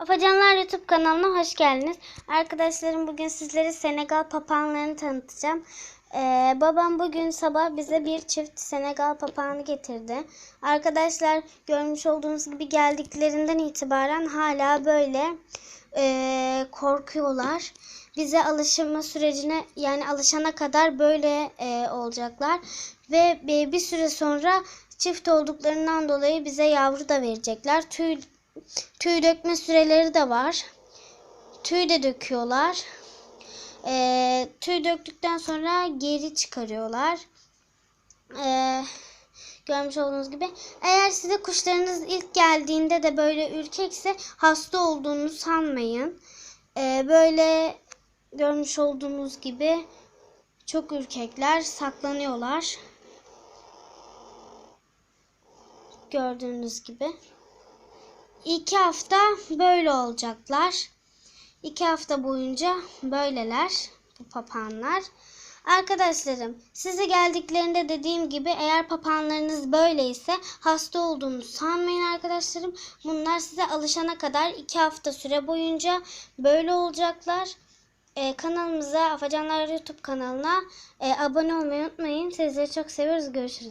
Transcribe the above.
Afacanlar YouTube kanalına hoş geldiniz. Arkadaşlarım bugün sizlere Senegal papağanlarını tanıtacağım. Ee, babam bugün sabah bize bir çift Senegal papağanı getirdi. Arkadaşlar görmüş olduğunuz gibi geldiklerinden itibaren hala böyle ee, korkuyorlar. Bize alışma sürecine yani alışana kadar böyle ee, olacaklar. Ve bir bir süre sonra çift olduklarından dolayı bize yavru da verecekler. Tüy Tüy dökme süreleri de var. Tüy de döküyorlar. Ee, tüy döktükten sonra geri çıkarıyorlar. Ee, görmüş olduğunuz gibi. Eğer size kuşlarınız ilk geldiğinde de böyle ürkekse hasta olduğunu sanmayın. Ee, böyle görmüş olduğunuz gibi çok ürkekler saklanıyorlar. Gördüğünüz gibi. İki hafta böyle olacaklar. İki hafta boyunca böyleler bu papağanlar. Arkadaşlarım size geldiklerinde dediğim gibi eğer papağanlarınız böyleyse hasta olduğunu sanmayın arkadaşlarım. Bunlar size alışana kadar iki hafta süre boyunca böyle olacaklar. Ee, kanalımıza Afacanlar YouTube kanalına e, abone olmayı unutmayın. Sizleri çok seviyoruz. Görüşürüz.